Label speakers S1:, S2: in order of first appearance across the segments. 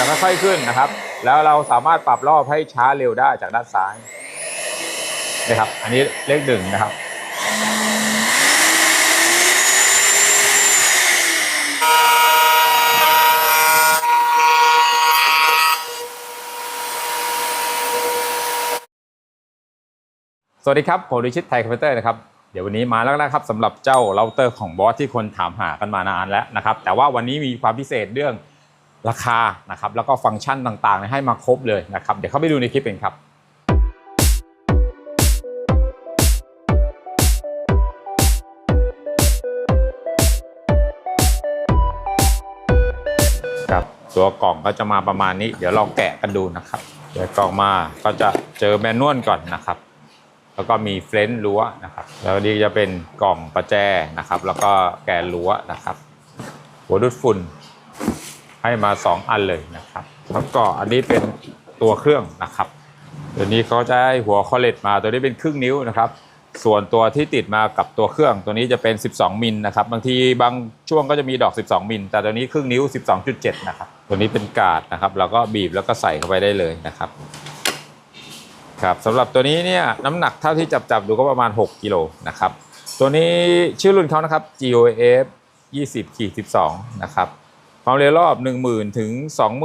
S1: จะค่อยๆขึ้นนะครับ แล้วเราสามารถปรับรอบให้ช้าเร็วได้จากด้านซ้ายนะครับ อันนี้เลขหนึ่งนะครับ สวัสดีครับ ผมริชิตไทยคอมพิวเตอร์นะครับเดี๋ยววันนี้มาแล้วนะครับสำหรับเจ้าเราเตอร์ของบอสที่คนถามหากันมานานแล้วนะครับ แต่ว่าวันนี้มีความพิเศษเรื่อง ราคานะครับแล้วก็ฟังก์ชันต่างๆ ให้มาครบเลยนะครับ เดี๋ยวเข้าไปดูในคลิปกันครับครับตัวกล่องก็จะมาประมาณนี้ เดี๋ยวลองแกะกันดูนะครับเดี๋ยวกล่องมาก็จะเจอแมนนวลก่อนนะครับ แล้วก็มีเฟรนรั้วนะครับ แล้วนี่จะเป็นกล่องประแจนะครับ แล้วก็แกนรั้วนะครับ หัวดูดฝุ่น ให้มา 2 อันเลยนะครับแล้วก็อันนี้เป็นตัวเครื่องนะครับเดี๋ยวนี้เขาจะให้หัวคอเลตมาตัวนี้เป็นครึ่งนิ้วนะครับส่วนตัวที่ติดมากับตัวเครื่องตัวนี้จะเป็น 12 มิลนะครับบางทีบางช่วงก็จะมีดอก 12 มิล แต่ตัวนี้ครึ่งนิ้ว 12.7 นะครับ ตัวนี้เป็นกาดนะครับเราก็บีบแล้วก็ใส่เข้าไปได้เลยนะครับครับสำหรับตัวนี้เนี่ยน้ำหนักเท่าที่จับจับดูก็ประมาณ 6กิโลนะครับตัวนี้ชื่อรุ่นเขานะครับ GOF 20ขีด12 นะครับ ความเร็วรอบ 10,000 ถึง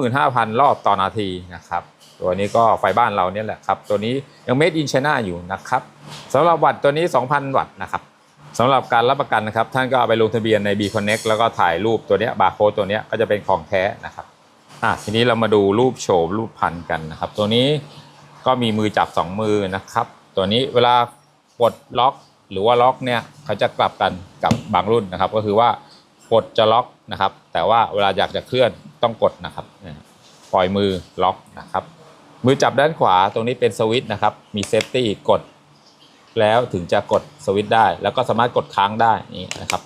S1: 25,000 รอบต่อนาทีนะครับ ตัวนี้ก็ไฟบ้านเราเนี่ยแหละครับ ตัวนี้ยัง made in China อยู่นะครับสำหรับวัตต์ตัวนี้ 2,000 วัตต์นะครับสำหรับการรับประกันนะครับ ท่านก็เอาไปลงทะเบียนใน B Connect แล้วก็ถ่ายรูปตัวเนี้บาร์โค้ดตัวเนี้ยก็จะเป็นของแท้นะครับอะทีนี้เรามาดูรูปโฉมรูปพันกันนะครับ ตัวนี้ก็มีมือจับ 2 มือนะครับ ตัวนี้เวลาปลดล็อกหรือว่าล็อกเนี่ยเขาจะกลับกันกับบางรุ่นนะครับ ก็คือว่าปลดจะล็อก นะครับ แต่ว่าเวลาอยากจะเคลื่อนต้องกดนะครับปล่อยมือล็อกนะครับ มือจับด้านขวาตรงนี้เป็นสวิตช์นะครับ มีเซฟตี้กด แล้วถึงจะกดสวิตช์ได้ แล้วก็สามารถกดค้างได้นี่นะครับ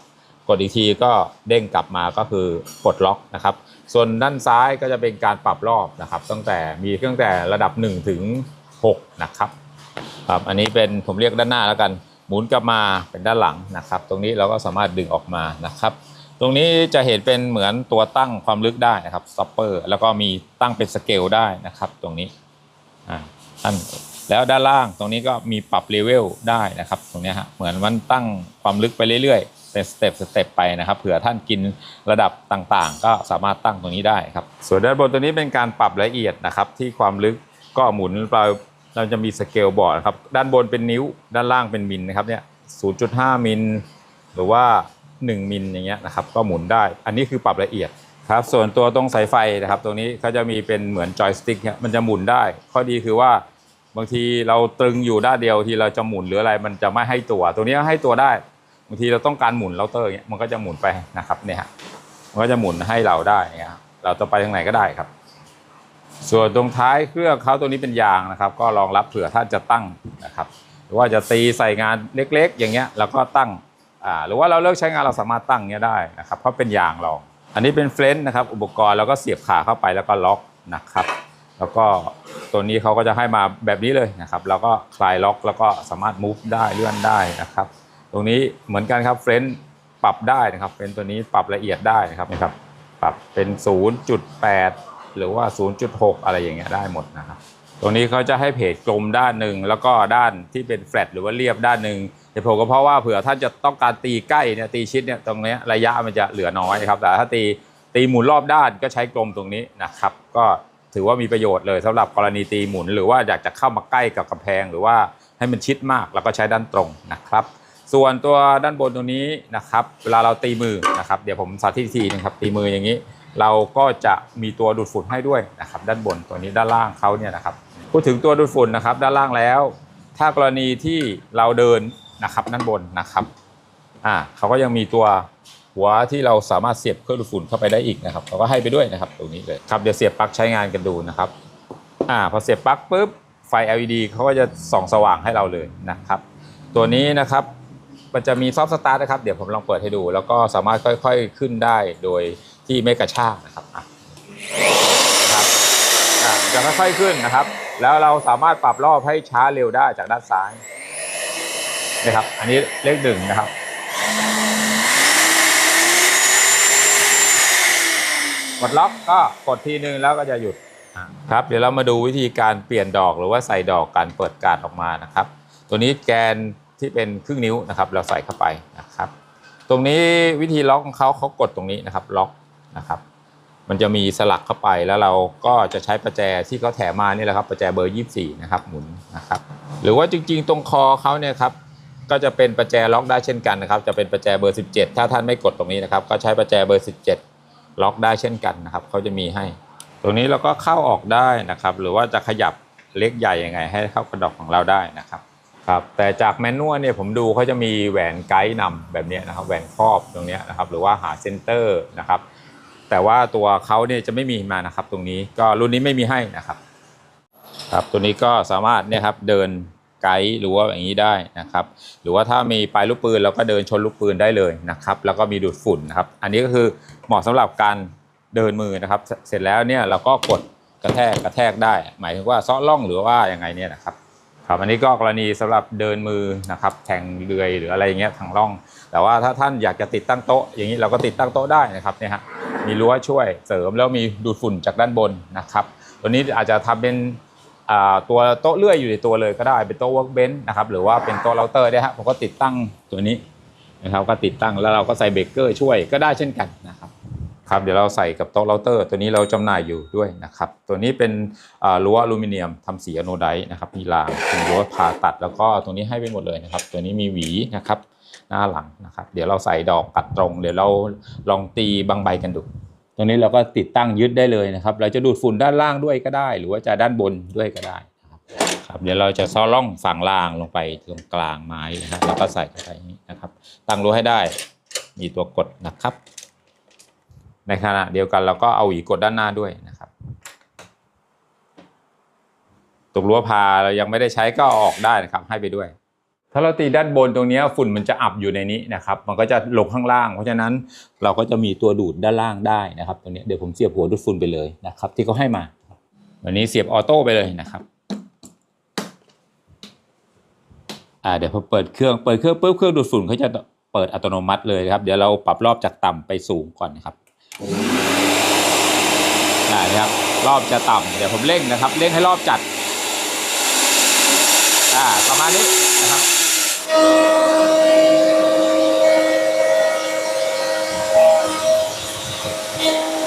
S1: กดอีกทีก็เด้งกลับมาก็คือปลดล็อกนะครับ ส่วนด้านซ้ายก็จะเป็นการปรับรอบนะครับ ตั้งแต่มีตั้งแต่ระดับ 1 ถึง 6 นะครับครับอันนี้เป็นผมเรียกด้านหน้าแล้วกันหมุนกลับมาเป็นด้านหลังนะครับ ตรงนี้เราก็สามารถดึงออกมานะครับ ตรงนี้จะเห็นเป็นเหมือนตัวตั้งความลึกได้นะครับสต็อปเปอร์แล้วก็มีตั้งเป็นสเกลได้นะครับ ตรงนี้อ่าท่านแล้วด้านล่างตรงนี้ก็มีปรับเลเวลได้นะครับ ตรงนี้ฮะเหมือนมันตั้งความลึกไปเรื่อยๆเป็นสเต็ปสเต็ปไปนะครับเผื่อท่านกินระดับต่างๆ ก็สามารถตั้งตรงนี้ได้ครับ ส่วนด้านบนตัวนี้เป็นการปรับละเอียดนะครับที่ความลึกก็หมุนเราเราจะมีสเกลบอร์ดครับด้านบนเป็นนิ้วด้านล่างเป็นมิลนะครับเนี่ย0.5 มิลหรือว่า 1 มิลอย่างเงี้ยนะครับก็หมุนได้ อันนี้คือปรับละเอียดครับส่วนตัวตรงสายไฟนะครับตรงนี้เขาจะมีเป็นเหมือนจอยสติ๊กเนี่ยมันจะหมุนได้ ข้อดีคือว่าบางทีเราตรึงอยู่ด้านเดียวทีเราจะหมุนหรืออะไรมันจะไม่ให้ตัว ตัวนี้ให้ตัวได้บางทีเราต้องการหมุนเราเตอร์เงี้ยมันก็จะหมุนไปนะครับเนี่ยมันก็จะหมุนให้เราได้เงี้ยเราจะไปทางไหนก็ได้ครับ ส่วนตรงท้ายเครื่องเขาตัวนี้เป็นยางนะครับ ก็รองรับเผื่อท่านจะตั้งนะครับ หรือว่าจะตีใส่งานเล็ก ๆ อย่างเงี้ยแล้วก็ตั้ง อ่าหรือว่าเราเลิกใช้งานเราสามารถตั้งเงี้ยได้นะครับเพราะเป็นยางรอง อันนี้เป็นเฟรนช์นะครับอุปกรณ์แล้วก็เสียบขาเข้าไปแล้วก็ล็อกนะครับ แล้วก็ตัวนี้เขาก็จะให้มาแบบนี้เลยนะครับแล้วก็คลายล็อกแล้วก็สามารถ move ได้เลื่อนได้นะครับ ตรงนี้เหมือนกันครับเฟรนช์ปรับได้นะครับ เป็นตัวนี้ปรับละเอียดได้นะครับนะครับ ปรับเป็น 0.8 หรือว่า 0.6 อะไรอย่างเงี้ยได้หมดนะครับตรงนี้เขาจะให้เพจกลมด้านหนึ่งแล้วก็ด้านที่เป็นแฟลตหรือว่าเรียบด้านหนึ่ง ต่ผมก็เพราะว่าเผื่อท่านจะต้องการตีใกล้เนี่ยตีชิดเนี่ยตรงนี้ระยะมันจะเหลือน้อยครับ แต่ถ้าตีตีหมุนรอบด้านก็ใช้กลมตรงนี้นะครับ ก็ถือว่ามีประโยชน์เลยสำหรับกรณีตีหมุน หรือว่าอยากจะเข้ามาใกล้กับกำแพง หรือว่าให้มันชิดมากแล้วก็ใช้ด้านตรงนะครับ ส่วนตัวด้านบนตรงนี้นะครับ เวลาเราตีมือนะครับเดี๋ยวผมสาธิตอีกทีนึงครับตีมืออย่างนี้ เราก็จะมีตัวดูดฝุ่นให้ด้วยนะครับ ด้านบนตัวนี้ด้านล่างเขาเนี่ยนะครับพูดถึงตัวดูดฝุ่นนะครับ ด้านล่างแล้ว ถ้ากรณีที่เราเดิน นะครับด้านบนนะครับอ่าเขาก็ยังมีตัวหัวที่เราสามารถเสียบเครื่องดูดฝุ่นเข้าไปได้อีกนะครับเขาก็ให้ไปด้วยนะครับตรงนี้เลยครับเดี๋ยวเสียบปลั๊กใช้งานกันดูนะครับอ่าพอเสียบปลั๊กปุ๊บไฟ LED เขาก็จะส่องสว่างให้เราเลยนะครับ ตัวนี้นะครับมันจะมีซอฟต์สตาร์ทนะครับ เดี๋ยวผมลองเปิดให้ดู แล้วก็สามารถค่อยๆขึ้นได้โดยที่ไม่กระชากนะครับอะนะครับอะมันจะค่อยๆขึ้นนะครับ แล้วเราสามารถปรับรอบให้ช้าเร็วได้จากด้านซ้าย นะครับ อันนี้เลขหนึ่งนะครับ กดล็อกก็กดทีนึงแล้วก็จะหยุดครับ เดี๋ยวเรามาดูวิธีการเปลี่ยนดอกหรือว่าใส่ดอกการเปิดการ์ดออกมานะครับ ตัวนี้แกนที่เป็นครึ่งนิ้วนะครับ เราใส่เข้าไปนะครับ ตรงนี้วิธีล็อกของเขาเขากดตรงนี้นะครับ ล็อกนะครับมันจะมีสลักเข้าไปแล้วเราก็จะใช้ประแจที่เขาแถมมานี่แหละครับประแจเบอร์ 24 นะครับหมุนนะครับ หรือว่าจริงๆ ตรงคอเขาเนี่ยครับ ก็จะเป็นประแจล็อกได้เช่นกันนะครับ จะเป็นประแจเบอร์ 17 ถ้าท่านไม่กดตรงนี้นะครับ ก็ใช้ประแจเบอร์ 17 ล็อกได้เช่นกันนะครับเขาจะมีให้ ตรงนี้เราก็เข้าออกได้นะครับ หรือว่าจะขยับเล็กใหญ่ยังไง ให้เข้ากระดอกของเราได้นะครับครับแต่จากแมนนวลเนี่ยผมดูเขาจะมีแหวนไกด์นำแบบนี้นะครับแหวนครอบตรงนี้นะครับหรือว่าหาเซนเตอร์นะครับ แต่ว่าตัวเขาเนี่ยจะไม่มีมานะครับ ตรงนี้ก็รุ่นนี้ไม่มีให้นะครับ ครับตัวนี้ก็สามารถเนี่ยครับเดิน ไกด์หรือว่าอย่างนี้ได้นะครับ หรือว่าถ้ามีปลายลูกปืนเราก็เดินชนลูกปืนได้เลยนะครับ แล้วก็มีดูดฝุ่นนะครับ อันนี้ก็คือเหมาะสำหรับการเดินมือนะครับ เสร็จแล้วเนี่ยเราก็กดกระแทกกระแทกได้ หมายถึงว่าซ้อล่องหรือว่ายังไงเนี่ยนะครับครับอันนี้ก็กรณีสำหรับเดินมือนะครับแทงเรือยหรืออะไรอย่างเงี้ยทางร่อง แต่ว่าถ้าท่านอยากจะติดตั้งโต๊ะ อย่างนี้เราก็ติดตั้งโต๊ะได้นะครับเนี่ยฮะมีรั้วช่วยเสริมแล้วมีดูดฝุ่นจากด้านบนนะครับ ตัวนี้อาจจะทำเป็น ตัวโต๊ะเลื่อยอยู่ในตัวเลยก็ได้เป็นโต๊ะ workbench นะครับหรือว่าเป็นโต๊ะเราเตอร์ได้ฮะผมก็ติดตั้งตัวนี้นะครับก็ติดตั้งแล้วเราก็ใส่เบรกเกอร์ช่วยก็ได้เช่นกันนะครับครับเดี๋ยวเราใส่กับโต๊ะเราเตอร์ ตัวนี้เราจำหน่ายอยู่ด้วยนะครับตัวนี้เป็นรั้วอลูมิเนียมทำสีอโนไดนะครับมีรางเป็นรั้วผ่าตัดแล้วก็ตรงนี้ให้ไปหมดเลยนะครับตัวนี้มีหวีนะครับหน้าหลังนะครับ เดี๋ยวเราใส่ดอกกัดตรงเดี๋ยวเราลองตีบางใบกันดู ตัวนี้เราก็ติดตั้งยึดได้เลยนะครับ เราจะดูดฝุ่นด้านล่างด้วยก็ได้ หรือว่าจะด้านบนด้วยก็ได้นะครับครับเดี๋ยวเราจะซ้อล่องฝั่งล่างลงไปตรงกลางไม้นะครับแล้วก็ใส่เข้าไปนี้นะครับ ตั้งรั้วให้ได้ มีตัวกดนะครับ ในขณะเดียวกันเราก็เอาหวีกดด้านหน้าด้วยนะครับตรงรั้วพาเรายังไม่ได้ใช้ก็ออกได้นะครับ ให้ไปด้วย ถ้าเราตีด้านบนตรงนี้ฝุ่นมันจะอับอยู่ในนี้นะครับ มันก็จะลงข้างล่าง เพราะฉะนั้นเราก็จะมีตัวดูดด้านล่างได้นะครับตัวนี้เดี๋ยวผมเสียบหัวดูดฝุ่นไปเลยนะครับ ที่เขาให้มาวันนี้เสียบออโต้ไปเลยนะครับอ่าเดี๋ยวพอเปิดเครื่องเปิดเครื่องปุ๊บเครื่องดูดฝุ่นเขาจะเปิดอัตโนมัติเลยครับ เดี๋ยวเราปรับรอบจากต่ำไปสูงก่อนนะครับได้นะครับรอบจะต่ำเดี๋ยวผมเร่งนะครับ เร่งให้รอบจัด อ่าประมาณนี้นะครับ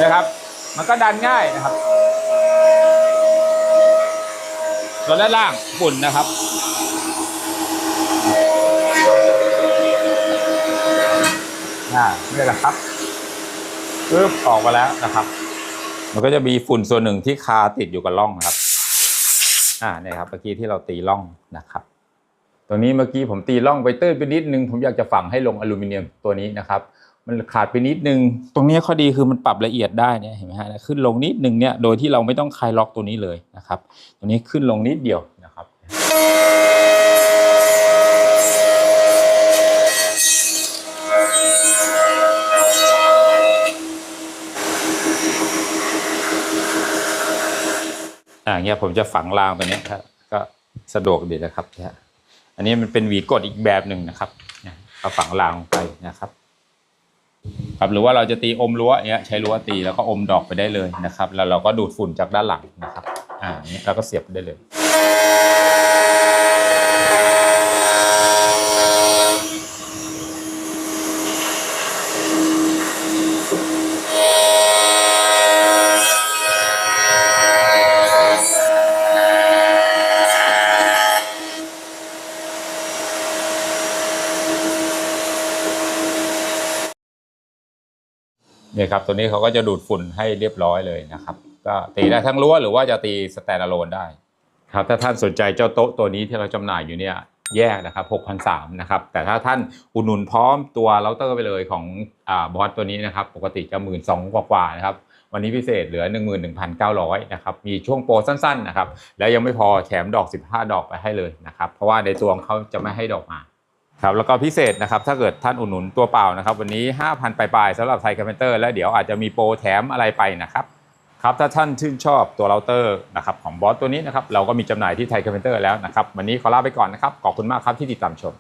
S1: นะครับ มันก็ดันง่ายนะครับส่วนด้านล่างฝุ่นนะครับอ่านี่แหละครับปึ๊บออกมาแล้วนะครับ มันก็จะมีฝุ่นส่วนหนึ่งที่คาติดอยู่กับร่องนะครับ อ่าเนี่ยครับเมื่อกี้ที่เราตีร่องนะครับ ตัวนี้เมื่อกี้ผมตีร่องไปตื้นไปนิดนึง ผมอยากจะฝังให้ลงอลูมิเนียมตัวนี้นะครับมันขาดไปนิดนึง ตรงนี้ข้อดีคือมันปรับละเอียดได้เนี่ยเห็นไหมฮะขึ้นลงนิดนึงเนี่ยโดยที่เราไม่ต้องคลายล็อกตัวนี้เลยนะครับ ตัวนี้ขึ้นลงนิดเดียวนะครับ อ่าเงี้ยผมจะฝังรางตัวเนี้ยครับก็สะดวกดีนะครับเนี่ย อันนี้มันเป็นหวีกดอีกแบบหนึ่งนะครับเนี่เอาฝังรางลงไปนะครับครับหรือว่าเราจะตีอมรั้วอย่างเงี้ยใช้รั้วตีแล้วก็อมดอกไปได้เลยนะครับ แล้วเราก็ดูดฝุ่นจากด้านหลังนะครับอ่าอย่างเงี้ยเราก็เสียบได้เลย ครับ ตัวนี้เขาก็จะดูดฝุ่นให้เรียบร้อยเลยนะครับ ก็ตีได้ทั้งรั้วหรือว่าจะตีสแตนอะโลนได้ครับถ้าท่านสนใจเจ้าโต๊ะตัวนี้ที่เราจำหน่ายอยู่เนี่ยแยกนะครับ6,300นะครับ แต่ถ้าท่านอุดหนุนพร้อมตัวเราเตอร์ไปเลยของอบอสตัวนี้นะครับ ปกติจะ1 2ื่นสองกว่าๆนะครับ วันนี้พิเศษเหลือ 11,900นะครับ มีช่วงโปรสั้นๆนะครับ แล้วยังไม่พอแถมดอก 15 ดอกไปให้เลยนะครับ เพราะว่าในตัวของเขาจะไม่ให้ดอกมา ครับแล้วก็พิเศษนะครับถ้าเกิดท่านอุดหนุนตัวเปล่านะครับ วันนี้ 5,000ปลายๆสำหรับไทยคอมพิวเตอร์แล้วเดี๋ยวอาจจะมีโปรแถมอะไรไปนะครับครับถ้าท่านชื่นชอบตัวเราเตอร์นะครับของบอสตัวนี้นะครับเราก็มีจำหน่ายที่ไทยคอมพิวเตอร์แล้วนะครับวันนี้ขอลาไปก่อนนะครับขอบคุณมากครับที่ติดตามชม